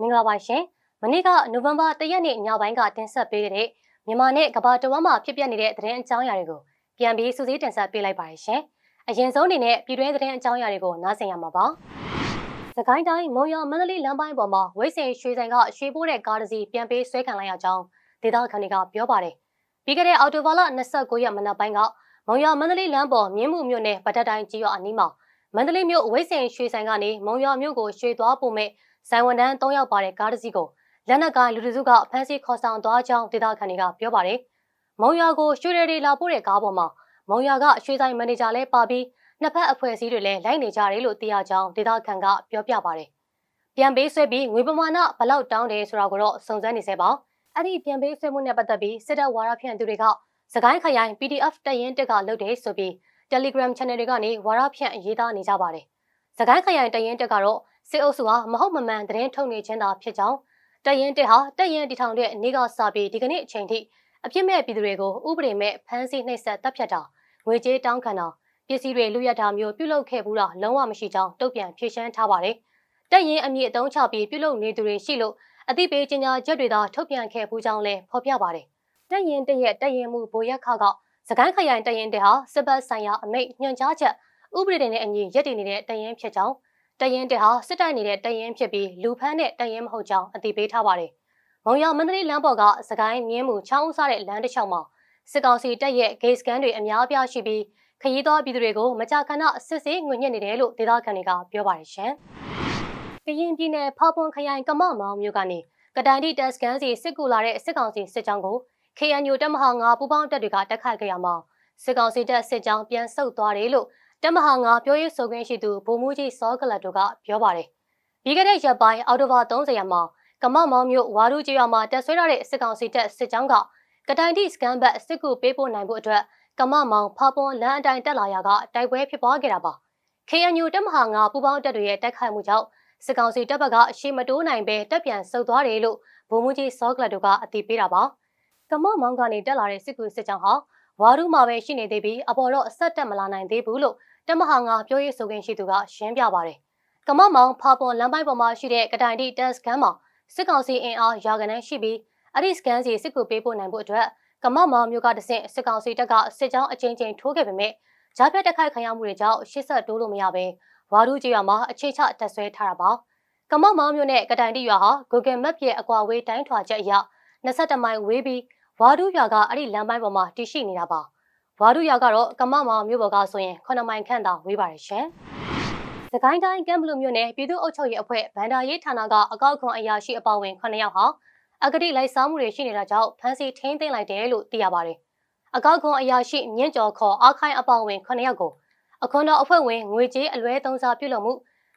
မင်္ဂလာပါရှင်မနေ့ကနိုဝင်ဘာ၁ရက်နေ့ညပိုင်းကတင်ဆက်ပေးခဲ့တဲ့မြန်မာနဲ့ကမ္ဘာတဝန်းမှာဖြစ်ပျက်နေတဲ့သတင်းအကြောင်းအရာတွေကိုပြန်ပြီးစူးစီးတင်ဆက်ပေးလိုက်ပါတယ်ရှင်အရင်ဆုံးအနေနဲ့ပြည်တွင်းသတင်းအကြောင်းအရာတွေကိုနားဆင်ရမှာပါစကိုင်းတိုင်းမုံရမန္တလေးလမ်းပိုင်းပေါ်မှာဝိတ်စင်ရွှေဆိုင်ကရွှေပိုးတဲ့ကားတစ်စီးပြန်ပေးဆွဲခံလိုက်ရကြောင်းဒေသခံတွေကပြောပါတယ်ပြီးခဲ့တဲ့အော်တိုဘာလ29ရက်မနက်ပိုင်းကမုံရမန္တလေးလမ်းပေါ်မြင်းမှုမြို့နယ်ဗဒတ်တိုင်းကြီးရွာအနီးမှာမန္တလေးမြို့ဝိတ်စင်ရွှေဆိုင်ကနေမုံရမြို့ကိုရွှေသွားပို့မဲ့ ဇိုင်ဝန်တန်း၃ယောက်ပါတဲ့ကားတစ်စီးကိုလက်နက်ကိုင်လူတစုကဖမ်းဆီးခေါ်ဆောင်သွားကြောင်းဒေသခံတွေကပြောပါတယ်။မုံရွာကိုရွှေရည်တွေလာပို့တဲ့ကားပေါ်မှာမုံရွာကရွှေဆိုင်မန်နေဂျာလည်းပါပြီးနှစ်ဖက်အဖွဲ့အစည်းတွေလည်းလိုက်နေကြတယ်လို့သိရကြောင်းဒေသခံကပြောပြပါတယ်။ပြန်ပေးဆွဲပြီးငွေပမာဏဘလောက်တောင်းတယ်ဆိုတာကိုတော့စုံစမ်းနေစေပါ။အဲ့ဒီပြန်ပေးဆွဲမှုနဲ့ပတ်သက်ပြီးစစ်တပ်ဝါရဖြန့်သူတွေကစကိုင်းခရိုင် PDF တရင်တက်ကလုပ်တယ်ဆိုပြီး Telegram Channel တွေကနေဝါရဖြန့်ရေးသားနေကြပါတယ်။စကိုင်းခရိုင်တရင်တက်ကတော့ စစ်အုပ်စုဟာမဟုတ်မမှန်သတင်းထုတ်နေခြင်းသာဖြစ်ကြောင်းတရင်တက်ဟာတက်ရင်တီထောင်တဲ့နေ့ကစပြီးဒီကနေ့အချိန်ထိအပြစ်မဲ့ပြည်သူတွေကိုဥပဒေမဲ့ဖမ်းဆီးနှိပ်စက်တပ်ဖြတ်တာငွေကြေးတောင်းခံတာပစ္စည်းတွေလူရတာမျိုးပြုလုပ်ခဲ့ဘူးတာလုံးဝမရှိကြောင်းတုံ့ပြန်ဖြေရှင်းထားပါတယ်။တက်ရင်အမြင့်အတုံးချပြီးပြုလုပ်နေသူတွေရှိလို့အသိပေးကြေညာချက်တွေသာထုတ်ပြန်ခဲ့ဘူးကြောင်းလည်းဖော်ပြပါတယ်။တက်ရင်တက်ရဲ့တက်ရင်မှုဘိုရက်ခါကစကိုင်းခရိုင်တက်ရင်တက်ဟာစစ်ပတ်ဆိုင်ရာအမိတ်ညွှန်ကြားချက်ဥပဒေတွေနဲ့အညီရက်တည်နေတဲ့တက်ရင်ဖြစ်ကြောင်း တရင်တက်ဟာစစ်တိုင်နေတဲ့တရင်ဖြစ်ပြီးလူဖမ်းတဲ့တရင်မဟုတ်ကြောင်းအသိပေးထားပါတယ်။မုံရမန္တလေးလမ်းပေါ်ကစကိုင်းမြင်းမှုချောင်းဦးစားတဲ့လမ်းတစ်လျှောက်မှာစစ်ကောင်စီတပ်ရဲ့ဂိတ်စကန်တွေအများအပြားရှိပြီးခရီးသွားပြည်သူတွေကိုမကြာခဏစစ်ဆေးငွေညက်နေတယ်လို့ဒေသခံတွေကပြောပါတယ်ရှင်။ကရင်ပြည်နယ်ဖာပွန်ခရိုင်ကမမောင်မြို့ကနေကတိုင်တီတက်စကန်စီစစ်ကူလာတဲ့စစ်ကောင်စီစစ်ကြောင်းကို KNU တပ်မဟာ9ပူးပေါင်းတပ်တွေကတက်ခတ်ခဲ့ရမှာစစ်ကောင်စီတပ်စစ်ကြောင်းပြန်ဆုတ်သွားတယ်လို့ တမဟာငါပြောရေးဆိုခွင့်ရှိသူဗိုလ်မှူးကြီးစောကလတ်တို့ကပြောပါတယ်။ပြီးခဲ့တဲ့ရက်ပိုင်းအော်တိုဘာ30ရက်မှာကမမောင်မြို့ဝါရူကျွော်မှာတက်ဆွဲရတဲ့စစ်ကောင်စီတပ်စစ်ကြောင်းကကတိုင်တီစကန်ဘတ်စစ်ကူပေးပို့နိုင်ဖို့အတွက်ကမမောင်ဖာပွန်လမ်းအတိုင်းတက်လာရာကတိုက်ပွဲဖြစ်ပွားခဲ့တာပါ။ KNU တမဟာငါပူပေါင်းတပ်တွေရဲ့တိုက်ခိုက်မှုကြောင့်စစ်ကောင်စီတပ်ဘက်ကအရှိမတိုးနိုင်ပဲတက်ပြန်ဆုတ်သွားတယ်လို့ဗိုလ်မှူးကြီးစောကလတ်တို့ကအတည်ပြုတာပါ။ကမမောင်ကနေတက်လာတဲ့စစ်ကူစစ်ကြောင်းဟာ ဝါရူမှာပဲရှိနေသေးပြီးအပေါ်တော့အဆက်တက်မလာနိုင်သေးဘူးလို့တမဟာငါပြောရေးဆိုခွင့်ရှိသူကရှင်းပြပါတယ်။ကမမောင်ဖာပွန်လမ်းပိုင်းပေါ်မှာရှိတဲ့ကတိုင်တီတက်စကန်မှာစစ်ကောင်စီအင်အားရာဂဏန်းရှိပြီးအဲ့ဒီစကန်စီစစ်ကူပေးဖို့နိုင်ဖို့အတွက်ကမမောင်မျိုးကတဆင့်စစ်ကောင်စီတပ်ကစစ်ကြောင်းအချင်းချင်းထိုးခဲ့ပေမဲ့ဂျားပြတ်တက်ခိုက်ခံရမှုတွေကြောင့်ရှစ်ဆက်တိုးလို့မရပဲဝါရူကြီးရွာမှာအခြေချတက်ဆွဲထားတာပါ။ကမောင်မောင်မျိုးနဲ့ကတိုင်တီရွာဟာ Google Map ရဲ့အကွာဝေးတိုင်းထွာချက်အရ22မိုင်ဝေးပြီး ဝါဒူးရွာကအဲ့ဒီလမ်းပိုင်းပေါ်မှာတည်ရှိနေတာပါဝါဒူရွာကတော့ကမမောင်မြို့ပေါ်ကဆိုရင်9မိုင်ခန့်သာဝေးပါတယ်ရှင်။သခိုင်းတိုင်းကမ်ဘလူမြို့နယ်ပြည်သူ့အုပ်ချုပ်ရေးအဖွဲ့ဗန္ဒာရေးဌာနကအကောက်ခွန်အရာရှိအပေါဝင်9ယောက်ဟာအဂတိလိုက်စားမှုတွေရှိနေတာကြောင့်ဖမ်းဆီးထိန်းသိမ်းလိုက်တယ်လို့သိရပါတယ်။အကောက်ခွန်အရာရှိမြင့်ကျော်ခေါ်အားခိုင်အပေါဝင်9ယောက်ကိုအခွန်တော်အဖွဲ့ဝင်ငွေကြေးအလွဲသုံးစားပြုလုပ်မှု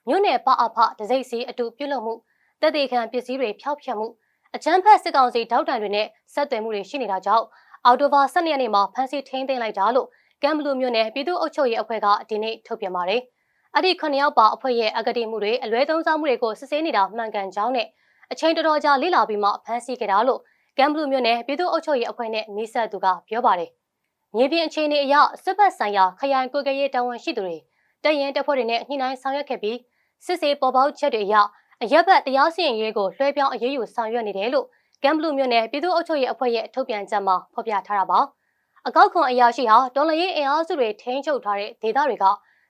မြို့နယ်ပအဖဒစိမ့်စီအတူပြုလုပ်မှုတည်တည်ခံပစ္စည်းတွေဖျောက်ဖျက်မှု အချမ်းဖက်စစ်ကောင်စီထောက်တံတွေနဲ့ဆက်သွယ်မှုတွေရှိနေတာကြောင့်အော်တိုဘာ12ရက်နေ့မှာဖမ်းဆီးထိန်းသိမ်းလိုက်တာလို့ကမ်ဘလူးမြို့နယ်ပြည်သူ့အုပ်ချုပ်ရေးအဖွဲ့ကဒီနေ့ထုတ်ပြန်ပါတယ်။အဲ့ဒီ9ယောက်ပါအဖွဲ့ရဲ့အကတိမှုတွေအလွဲသုံးစားမှုတွေကိုစစ်ဆေးနေတာမှန်ကန်ကြောင်းနဲ့အချိန်တော်တော်ကြာလေ့လာပြီးမှဖမ်းဆီးခဲ့တာလို့ကမ်ဘလူးမြို့နယ်ပြည်သူ့အုပ်ချုပ်ရေးအဖွဲ့နဲ့နှိဆက်သူကပြောပါတယ်။မြေပြင်အခြေအနေအရစစ်ဘက်ဆိုင်ရာခရိုင်ကိုကရေးတာဝန်ရှိသူတွေတရင်တပ်ဖွဲ့တွေနဲ့ညှိနှိုင်းဆောင်ရွက်ခဲ့ပြီးစစ်စေးပေါ်ပေါက်ချက်တွေအရ အရက်ဘက်တရားစီရင်ရေးကိုလွှဲပြောင်းအရေးယူဆောင်ရွက်နေတယ်လို့ကမ်ဘလူးမြို့နယ်ပြည်သူ့အုပ်ချုပ်ရေးအဖွဲ့ရဲ့ထုတ်ပြန်ချက်မှာဖော်ပြထားတာပါအကောက်ခွန်အရာရှိဟာတော်လရေးအင်အားစုတွေထိန်းချုပ်ထားတဲ့ဒေသတွေက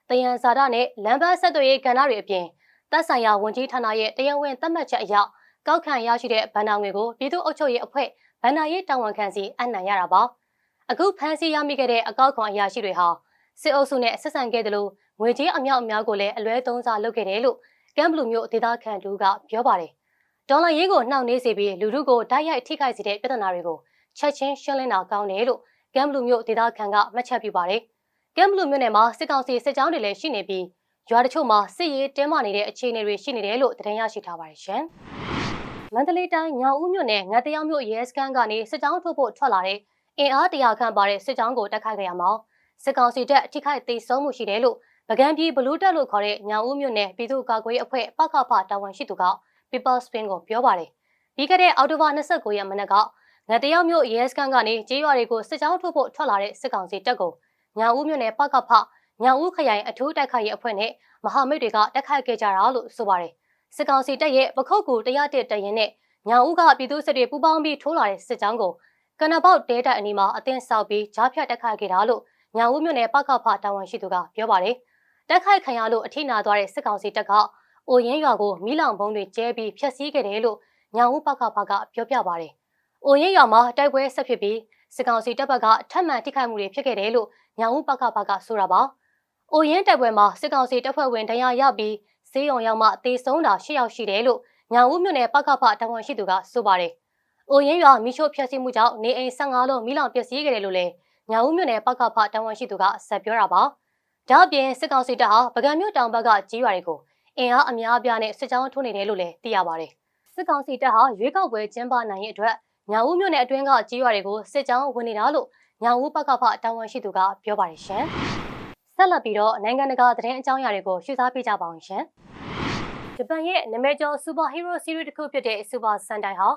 တယံဇာတာနဲ့လမ်းပန်းဆက်သွယ်ရေးကဏ္ဍတွေအပြင်တပ်ဆိုင်ရာဝန်ကြီးဌာနရဲ့တရားဝင်သတ်မှတ်ချက်အရကောက်ခံရရှိတဲ့ဗန္နာငွေကိုပြည်သူ့အုပ်ချုပ်ရေးအဖွဲ့ဗန္နာရေးတာဝန်ခံစီအနှံရတာပါအခုဖမ်းဆီးရမိခဲ့တဲ့အကောက်ခွန်အရာရှိတွေဟာစစ်အုပ်စုနဲ့ဆက်ဆံခဲ့တယ်လို့ငွေကြေးအမြောက်အများကိုလည်းအလွဲသုံးစားလုပ်ခဲ့တယ်လို့ ကမ်ဘလူမျိုးဒေသခံတူကပြောပါတယ်ဒေါ်လာရေးကိုနှောင့်နှေးစေပြီးလူထုကိုတိုက်ရိုက်ထိခိုက်စေတဲ့ပြဿနာတွေကိုချက်ချင်းရှင်းလင်းတာကောင်းတယ်လို့ကမ်ဘလူမျိုးဒေသခံကမှတ်ချက်ပြုပါတယ်။ကမ်ဘလူမျိုးနယ်မှာစစ်ကောင်စီစစ်ကြောင်းတွေလည်းရှိနေပြီးရွာတချို့မှာစစ်ရေးတင်းမာနေတဲ့အခြေအနေတွေရှိနေတယ်လို့သတင်းရရှိထားပါတယ်ရှင်။မန္တလေးတိုင်းညောင်ဦးမြို့နယ်ငတ်တရောင်မြို့ရဲစခန်းကနေစစ်ကြောင်းထုတ်ဖို့ထွက်လာတဲ့အင်အားတရာခန့်ပါတဲ့စစ်ကြောင်းကိုတက်ခိုက်ခဲ့ရမှာစစ်ကောင်စီတပ်ထိခိုက်သိမ်းမှုရှိတယ်လို့ ပကံပြည်ဘလူးတက်လို့ခေါ်တဲ့ညောင်ဦးမြို့နယ်ပြည်သူ့ကာကွယ်ရေးအဖွဲ့ပကဖတာဝန်ရှိသူက People Spin ကိုပြောပါတယ်။ပြီးခဲ့တဲ့အောက်တိုဘာ29ရက်မနက်ကငတရောက်မြို့ရဲစခန်းကနေကြေးရွာတွေကိုစစ်ကြောင်းထုတ်ဖို့ထွက်လာတဲ့စစ်ကောင်စီတပ်ကိုညာဦးမြို့နယ်ပကဖညာဦးခရိုင်အထူးတိုက်ခိုက်ရေးအဖွဲ့နဲ့မဟာမိတ်တွေကတိုက်ခိုက်ခဲ့ကြတာလို့ဆိုပါတယ်။စစစ်ကောင်စီတပ်ရဲ့ပခုတ်ကူ101တရင်နဲ့ညောင်ဦးကပြည်သူစစ်တွေပူးပေါင်းပြီးထိုးလာတဲ့စစ်ကြောင်းကိုကနပေါက်တဲတိုက်အနီးမှာအသင်းဆောက်ပြီးကြားဖြတ်တက်ခိုက်ခဲ့တာလို့ညောင်ဦးမြို့နယ်ပကဖတာဝန်ရှိသူကပြောပါတယ်။ တက်ခိုက်ခံရလို့အထိနာသွားတဲ့စစ်ကောင်စီတပ်ကအိုရင်ရွာကိုမိလောင်ဘုံတွေကျဲပြီးဖျက်ဆီးခဲ့တယ်လို့ညောင်ဦးပကဖကပြောပြပါတယ်။အိုရင်ရွာမှာတိုက်ပွဲဆက်ဖြစ်ပြီးစစ်ကောင်စီတပ်ဘက်ကထပ်မံထိခိုက်မှုတွေဖြစ်ခဲ့တယ်လို့ညောင်ဦးပကဖကဆိုတာပါ။အိုရင်တိုက်ပွဲမှာစစ်ကောင်စီတပ်ဖွဲ့ဝင်ဒဏ်ရာရပြီးဈေးရုံရောက်မှတေဆုံးတာ၈ယောက်ရှိတယ်လို့ညောင်ဦးမြို့နယ်ပကဖတာဝန်ရှိသူကဆိုပါတယ်။အိုရင်ရွာမိချို့ဖျက်ဆီးမှုကြောင့်နေအိမ်15လုံးမိလောင်ပျက်စီးခဲ့တယ်လို့လည်းညောင်ဦးမြို့နယ်ပကဖတာဝန်ရှိသူကဆက်ပြောတာပါ။ ဒါ့အပြင်စစ်ကောင်စီတပ်ဟာပကံမြို့တောင်ဘက်ကကြီးရွာတွေကိုအင်အားအများအပြားနဲ့စစ်ကြောင်းထိုးနေတယ်လို့လည်းသိရပါတယ်။စစ်ကောင်စီတပ်ဟာရွေးကောက်ပွဲကျင်းပနိုင်ရေးအတွက်ညောင်ဦးမြို့နယ်အတွင်းကကြီးရွာတွေကိုစစ်ကြောင်းဝင်နေတာလို့ညောင်ဦးပကဖတာဝန်ရှိသူကပြောပါတယ်ရှင်။ဆက်လက်ပြီးတော့နိုင်ငံတကာသတင်းအကြောင်းအရာတွေကိုရှင်းစားပြကြပါအောင်ရှင်။ဂျပန်ရဲ့နာမည်ကျော်စူပါဟီးရိုးစီးရီးတစ်ခုဖြစ်တဲ့စူပါဆန်တိုင်ဟာ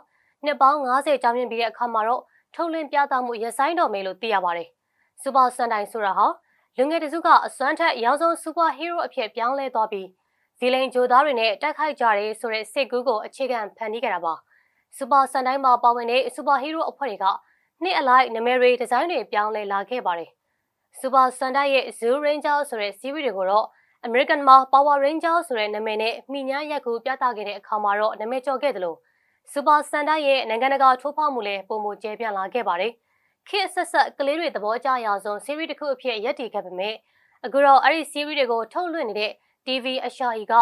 နှစ်ပေါင်း90ကျော်မြင့်ပြီးတဲ့အခါမှာတော့ထုတ်လင်းပြသမှုရဆိုင်တော်မယ်လို့သိရပါတယ်။စူပါဆန်တိုင်ဆိုတာဟာ လူငယ်တစုကအစွမ်းထက်အရောက်ဆုံးစူပါဟီးရိုးအဖြစ်ပြောင်းလဲသွားပြီးဗီလိန်ဂျိုသားတွေနဲ့တိုက်ခိုက်ကြတယ်ဆိုတဲ့စိတ်ကူးကိုအခြေခံဖန်တီးခဲ့တာပါ။စူပါဆန်တိုင်မှာပါဝင်တဲ့စူပါဟီးရိုးအဖွဲ့တွေကနှစ်အလိုက်နာမည်တွေဒီဇိုင်းတွေပြောင်းလဲလာခဲ့ပါတယ်။ Super Sunday ရဲ့ Zoo Ranger ဆိုတဲ့ series တွေကိုတော့ American မှာ Power Ranger ဆိုတဲ့နာမည်နဲ့မိညာရက်ကူပြသခဲ့တဲ့အခါမှာတော့နာမည်ကျော်ခဲ့တယ်လို့ Super Sunday ရဲ့နိုင်ငံတကာထိုးဖောက်မှုလည်းပုံမကျဲပြန့်လာခဲ့ပါတယ်။ ခေတ်ဆက်ဆက်ကလေးတွေသဘောကျရဆုံး series တစ်ခုအဖြစ်ရပ်တည်ခဲ့ပေမဲ့အခုတော့အဲ့ဒီ series တွေကိုထုတ်လွှင့်နေတဲ့ TV အရှာကြီးက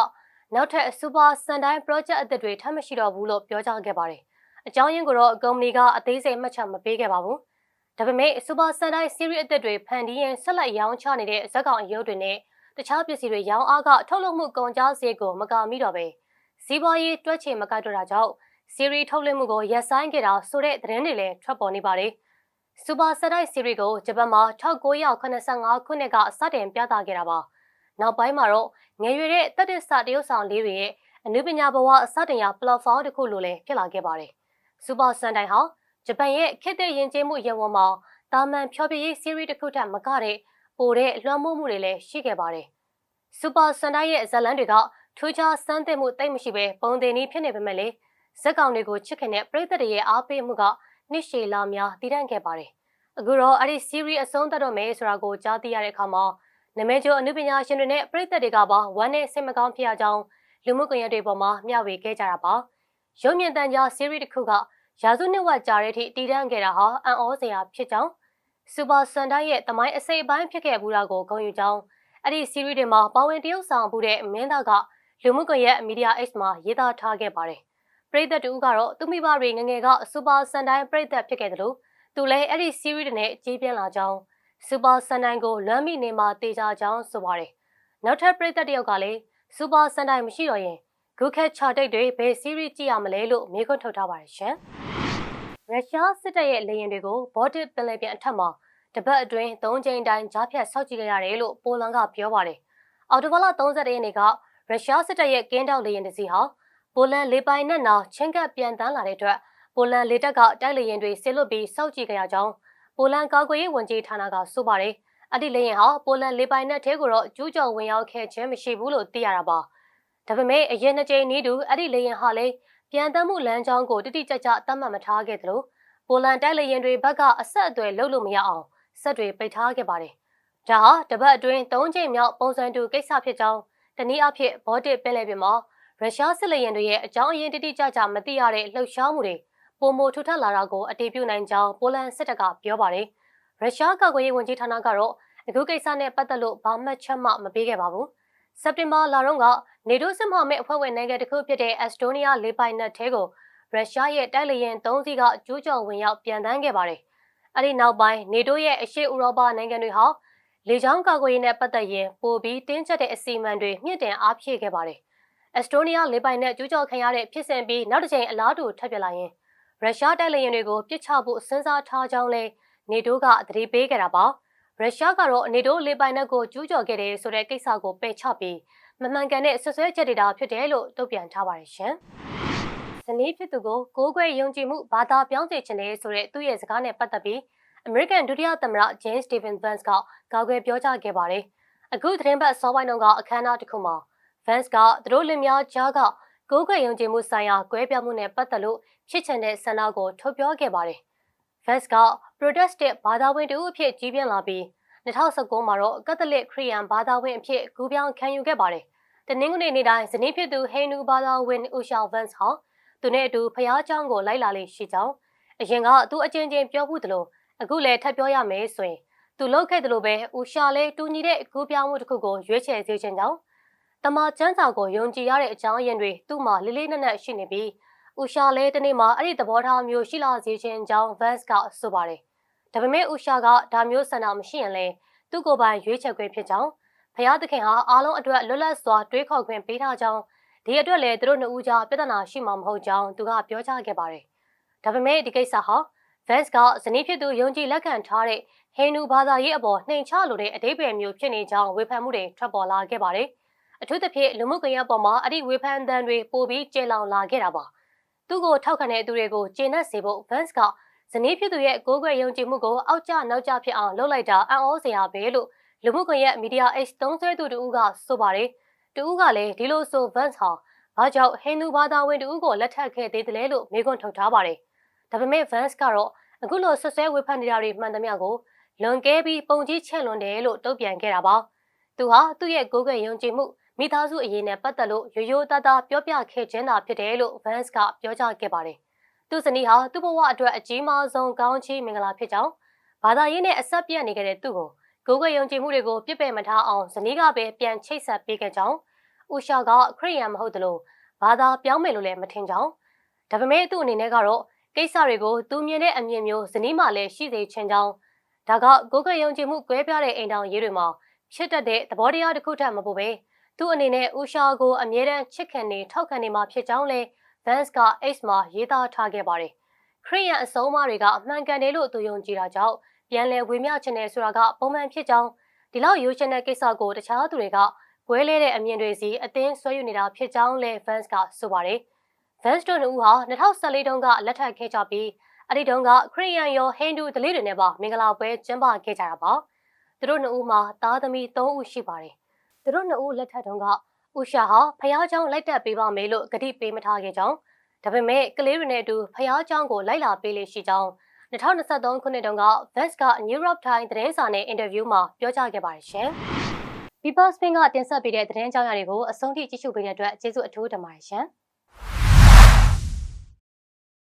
နောက်ထပ် Super Sunday project အသစ်တွေထပ်မရှိတော့ဘူးလို့ပြောကြားခဲ့ပါတယ်။အကြောင်းရင်းကိုတော့ကုမ္ပဏီကအသေးစိတ်မှတ်ချက်မပေးခဲ့ပါဘူး။ဒါပေမဲ့ Super Sunday series အသစ်တွေဖန်တီးရင်ဆက်လက်ရောင်းချနေတဲ့ဇက်ကောင်အယုတ်တွေနဲ့တခြားပစ္စည်းတွေရောင်းအားကထုတ်လုပ်မှုကုန်ကျစရိတ်ကိုမကာမိတော့ပဲစီးပွားရေးတွက်ချေမကိုက်တော့တာကြောင့် series ထုတ်လွှင့်မှုကိုရပ်ဆိုင်းခဲ့တာဆိုတဲ့သတင်းတွေလည်းထွက်ပေါ်နေပါတယ်။ Super Sunday series ကိုဂျပန်မှာ1985ခုနှစ်ကစတင်ပြသခဲ့တာပါ။နောက်ပိုင်းမှာတော့ငယ်ရွယ်တဲ့တက်တစ်စတရုတ်ဆောင်လေးတွေရဲ့အနုပညာဘဝအစတင်ရာ platform တစ်ခုလိုလည်းဖြစ်လာခဲ့ပါတယ်။ Super Sunday ဟာဂျပန်ရဲ့ခေတ်သစ်ယဉ်ကျေးမှုရဝန်းမှာတာမန်ဖြောပြရေး series တစ်ခုထက်မကတဲ့ပိုတဲ့လွှမ်းမိုးမှုတွေလည်းရှိခဲ့ပါတယ်။ Super Sunday ရဲ့ဇာတ်လမ်းတွေကထူးခြားစမ်းသစ်မှုတိတ်မရှိပဲပုံသင်နည်းဖြစ်နေပေမဲ့လေဇက်ကောင်တွေကိုချစ်ခင်တဲ့ပရိသတ်တွေရဲ့အားပေးမှုက နှစ်ရှည်လာများတည်တံ့ခဲ့ပါတယ်။အခုတော့အဲ့ဒီ series အဆုံးသတ်တော့မယ်ဆိုတာကိုကြားသိရတဲ့အခါမှာနမဲကျော်အနုပညာရှင်တွေနဲ့ပရိသတ်တွေကပါဝမ်းနဲ့စိတ်မကောင်းဖြစ်ရကြောင်းလူမှုကွန်ရက်တွေပေါ်မှာမျှဝေခဲ့ကြတာပါ။ရုံမြင့်တန်ကြား series တစ်ခုကရာစုနှစ်ဝက်ကြာတဲ့အထိတည်တံ့ခဲ့တာဟာအံ့ဩစရာဖြစ်ကြောင်းစူပါဆန်တိုင်းရဲ့တမိုင်းအစိပ်အပိုင်းဖြစ်ခဲ့ဘူးတာကိုဂုဏ်ယူကြောင်းအဲ့ဒီ series တွေမှာပါဝင်တရုပ်ဆောင်မှုတဲ့မင်းသားကလူမှုကွန်ရက် Media X မှာရေးသားထားခဲ့ပါတယ်။ ပရိသတ်တူကတော့သူမိဘတွေငငယ်ကစူပါဆန်တိုင်းပရိသတ်ဖြစ်ခဲ့တယ်လို့သူလည်းအဲ့ဒီ series တွေနဲ့ကြီးပြင်းလာကြောင်းစူပါဆန်တိုင်းကိုလွမ်းမိနေမှာတေချာကြောင်းဆိုပါတယ်။နောက်ထပ်ပရိသတ်တယောက်ကလည်းစူပါဆန်တိုင်းမရှိတော့ရင်ဂုခက်ချာတိတ်တွေဘယ် series ကြည့်ရမလဲလို့မေးခွန်းထုတ်ထားပါတယ်ရှင်။ရုရှားစစ်တပ်ရဲ့လေယာဉ်တွေကိုဘော့တစ်ပင်လယ်ပြင်အထက်မှာတပတ်အတွင်း၃ကြိမ်တိုင်းကြားဖြတ်ဆောက်ကြည့်ခဲ့ရတယ်လို့ပိုလန်ကပြောပါတယ်။အော်တိုဘလ31ရက်နေ့ကရုရှားစစ်တပ်ရဲ့ကင်းတောက်လေယာဉ်တစ်စီးဟာ ပိုလန်လေပိုင်နက်နာချင်းကပ်ပြန်တန်းလာတဲ့အတွက်ပိုလန်လေတပ်ကတိုက်လေယာဉ်တွေဆစ်လွတ်ပြီးစောက်ကြည့်ကြရကြောင်းပိုလန်ကာကွယ်ရေးဝန်ကြီးဌာနကဆိုပါတယ်။အဲ့ဒီလေယာဉ်ဟာပိုလန်လေပိုင်နက်ထဲကိုတော့ကျူးကျော်ဝင်ရောက်ခဲ့ခြင်းမရှိဘူးလို့သိရတာပါ။ဒါပေမဲ့အရင်နှစ်ကြိမ်နီးတူအဲ့ဒီလေယာဉ်ဟာလည်းပြန်တမ်းမှုလမ်းကြောင်းကိုတိတိကျကျသတ်မှတ်မထားခဲ့သလိုပိုလန်တိုက်လေယာဉ်တွေဘက်ကအဆက်အသွယ်လုပ်လို့မရအောင်ဆက်တွေပိတ်ထားခဲ့ပါတယ်။ဒါဟာတပတ်အတွင်း၃ချိန်မြောက်ပုံစံတူကိစ္စဖြစ်ကြောင်းတနည်းအားဖြင့်ဘော့တစ်ပင်လယ်ပြင်မှာ ရုရှားစစ်လေယာဉ်တွေရဲ့အကြောင်းအရင်းတိတိကျကျမသိရတဲ့လှုပ်ရှားမှုတွေပုံမထူထပ်လာတာကိုအတည်ပြုနိုင်ကြောင်းပိုလန်စစ်တပ်ကပြောပါတယ်။ရုရှားကာကွယ်ရေးဝန်ကြီးဌာနကတော့အခုကိစ္စနဲ့ပတ်သက်လို့ဘာမှချက်မှမပေးခဲ့ပါဘူး။စက်တင်ဘာလတုန်းကနေတိုးစစ်မှမဲ့အဖွဲ့ဝင်နိုင်ငံတစ်ခုဖြစ်တဲ့အက်စတိုးနီးယားလေပိုင်နက်ထဲကိုရုရှားရဲ့တိုက်လေယာဉ်၃စီးကကျူးကျော်ဝင်ရောက်ပြန်တန်းခဲ့ပါတယ်။အဲဒီနောက်ပိုင်းနေတိုးရဲ့အရှေ့ဥရောပနိုင်ငံတွေဟာလေကြောင်းကာကွယ်ရေးနဲ့ပတ်သက်ရင်ပိုပြီးတင်းကျပ်တဲ့အစီအမံတွေမြင့်တင်အားဖြည့်ခဲ့ပါတယ်။ အက်စတိုးနီးယားလေပိုင်နက်ကျူးကျော်ခံရတဲ့ဖြစ်စဉ်ပြီးနောက်တစ်ချိန်အလားတူထပ်ပြလာရင်ရုရှားတိုက်လေယာဉ်တွေကိုပစ်ချဖို့စဉ်းစားထားကြောင်းလဲနေတိုးကသတိပေးခဲ့တာပါရုရှားကတော့နေတိုးလေပိုင်နက်ကိုကျူးကျော်ခဲ့တယ်ဆိုတဲ့ကိစ္စကိုပယ်ချပြီးမမှန်ကန်တဲ့ဆွဆွဲချက်တွေတာဖြစ်တယ်လို့တုံ့ပြန်ထားပါတယ်ရှင်ဇနီးဖြစ်သူကိုကိုးကွယ်ယုံကြည်မှုဘာသာပြောင်းစေခြင်းလေဆိုတဲ့သူ့ရဲ့စကားနဲ့ပတ်သက်ပြီးအမေရိကန်ဒုတိယသမ္မတ James Stephen Vance ကကာကွယ်ပြောကြားခဲ့ပါတယ်အခုသတင်းပတ်စောပိုင်းတုန်းကအခမ်းအနားတစ်ခုမှာ Vance ကသူတို့လင်များကြားက ကိုးကွယ်ယုံကြည်မှုဆိုင်ရာကွဲပြားမှုနဲ့ပတ်သက်လို့ဖြစ်ချင်တဲ့ဆန္ဒကိုထုတ်ပြောခဲ့ပါတယ်။ Vance က Protestant ဘာသာဝင်တူအဖြစ်ကြီးပြင်းလာပြီး2019မှာတော့ကက်သလစ်ခရစ်ယာန်ဘာသာဝင်အဖြစ်ကူးပြောင်းခံယူခဲ့ပါတယ်။တနင်္ဂနွေနေ့တိုင်းဇနီးဖြစ်သူဟိန္ဒူဘာသာဝင်ဦးရှာဗန့်စ်ဟာသူနဲ့အတူဖျားเจ้าကိုလိုက်လာလေးရှိကြောင်းအရင်ကသူအချင်းချင်းပြောဘူးသလိုအခုလည်းထပ်ပြောရမယ်ဆိုရင်သူလုပ်ခဲ့တယ်လို့ပဲဦးရှာလည်းတူညီတဲ့ကူးပြောင်းမှုတစ်ခုကိုရွေးချယ်စေချင်ကြောင်း တမချန်းစာကိုယုံကြည်ရတဲ့အကြောင်းရင်းတွေသူ့မှာလေးလေးနက်နက်ရှိနေပြီးဦးရှာလည်းတနေ့မှအဲ့ဒီသဘောထားမျိုးရှိလာစေချင်ကြောင်းဗန့်စ်ကဆိုပါတယ်။ဒါပေမဲ့ဦးရှာကဒါမျိုးဆန္ဒမရှိရင်လည်းသူ့ကိုယ်ပိုင်ရွေးချယ်ခွင့်ဖြစ်ကြောင်းဖျားသခင်ဟာအားလုံးအတွက်လွတ်လပ်စွာတွေးခေါ်ခွင့်ပေးထားကြောင်းဒီအတွက်လည်းသူတို့နှစ်ဦးကြားပြဿနာရှိမှာမဟုတ်ကြောင်းသူကပြောကြားခဲ့ပါတယ်။ဒါပေမဲ့ဒီကိစ္စဟာ Vance ကဇနီးဖြစ်သူယုံကြည်လက်ခံထားတဲ့ဟိန္ဒူဘာသာရေးအပေါ်နှိမ်ချလိုတဲ့အတိတ်ပဲမျိုးဖြစ်နေကြောင်းဝေဖန်မှုတွေထွက်ပေါ်လာခဲ့ပါတယ်။ အထူးသဖြင့်လူမှုကွန်ရက်ပေါ်မှာအဲ့ဒီဝေဖန်သံတွေပိုပြီးကျေလောင်လာခဲ့တာပါ။သူ့ကိုထောက်ခံတဲ့သူတွေကိုကျေနပ်စေဖို့ Vance ကဇနီးဖြစ်သူရဲ့ကိုးကွယ်ယုံကြည်မှုကိုအောက်ကျနောက်ကျဖြစ်အောင်လုပ်လိုက်တာအံ့ဩစရာပဲလို့လူမှုကွန်ရက်မီဒီယာ X သုံးဆွဲသူတူကဆိုပါတယ်။တူကလည်းဒီလိုဆို Vance ဟာဘာကြောင့်ဟိန္ဒူဘာသာဝင်တူကိုလက်ထပ်ခဲ့သေးတယ်လဲလို့မေးခွန်းထုတ်ထားပါတယ်။ဒါပေမဲ့ Vance ကတော့အခုလိုဆွဆွဲဝေဖန်နေတာတွေမှန်သမျှကိုလွန်ကဲပြီးပုံကြီးချက်လွန်တယ်လို့တုံ့ပြန်ခဲ့တာပါ။သူဟာသူ့ရဲ့ကိုးကွယ်ယုံကြည်မှု မိသားစုအရေးနဲ့ပတ်သက်လို့ရိုးရိုးသားသားပြောပြခဲ့ခြင်းသာဖြစ်တယ်လို့ Vance ကပြောကြားခဲ့ပါတယ်။သူ့ဇနီးဟာသူ့ဘဝအတွက်အကြီးမားဆုံးကောင်းချီးမင်္ဂလာဖြစ်ကြောင်းဘာသာရေးနဲ့အဆက်ပြတ်နေခဲ့တဲ့သူ့ကိုကိုးကွယ်ယုံကြည်မှုတွေကိုပြစ်ပယ်မထားအောင်ဇနီးကပဲပြန်ချိတ်ဆက်ပေးခဲ့ကြောင်းဦးရှာကခရိယန်မဟုတ်သလိုဘာသာပြောင်းမယ်လို့လည်းမထင်ကြောင်းဒါပေမဲ့သူ့အနေနဲ့ကတော့ကိစ္စတွေကိုသူမြင်တဲ့အမြင်မျိုးဇနီးမှလည်းရှိစေချင်ကြောင်းဒါကကိုးကွယ်ယုံကြည်မှုကွဲပြားတဲ့အိမ်တောင်ရေးတွေမှာဖြစ်တတ်တဲ့သဘောတရားတစ်ခုထက်မပိုပဲ သူ့အနေနဲ့ဦးရှာကိုအမြဲတမ်းချစ်ခင်နေထောက်ခံနေမှာဖြစ်ကြောင်းလဲ Vance က X မှာရေးသားထားခဲ့ပါတယ်ခရိယန်အစုံအမတွေကအမှန်ကန်တယ်လို့သူယုံကြည်တာကြောင့်ပြန်လည်ဝေမျှချင်တယ်ဆိုတာကပုံမှန်ဖြစ်ကြောင်းဒီလောက်ရိုးရှင်တဲ့ကိစ္စကိုတခြားသူတွေကကွဲလဲတဲ့အမြင်တွေစီအတင်းဆွဲယူနေတာဖြစ်ကြောင်းလဲ Vance ကဆိုပါတယ်။ Vance တို့နှစ်ဦးဟာ2014တုန်းကလက်ထပ်ခဲ့ကြပြီးအဲ့ဒီတုန်းကခရီးယန်ရောဟိန္ဒူဒလေးတွေနဲ့ပါမင်္ဂလာပွဲကျင်းပခဲ့ကြတာပါ။သူတို့နှစ်ဦးမှာသားသမီး3ဦးရှိပါတယ်။ သူတို့နှစ်ဦးလက်ထပ်တုန်းကဥရှာဟာဖះเจ้าလိုက်တက်ပေးပါမယ်လို့ဂတိပေးမထားခဲ့ကြောင်းဒါပေမဲ့ကလေးတွေနဲ့အတူဖះเจ้าကိုလိုက်လာပေးလေရှိကြောင်း2023ခုနှစ်တုန်းက Vance က New York Times သတင်းစာနဲ့အင်တာဗျူးမှာပြောကြားခဲ့ပါတယ်ရှင်။ People Spin ကတင်ဆက်ပေးတဲ့သတင်းကြောင်းရာတွေကိုအဆုံးထိကြည့်ရှုပေးတဲ့အတွက်ကျေးဇူးအထူးတင်ပါတယ်ရှင်။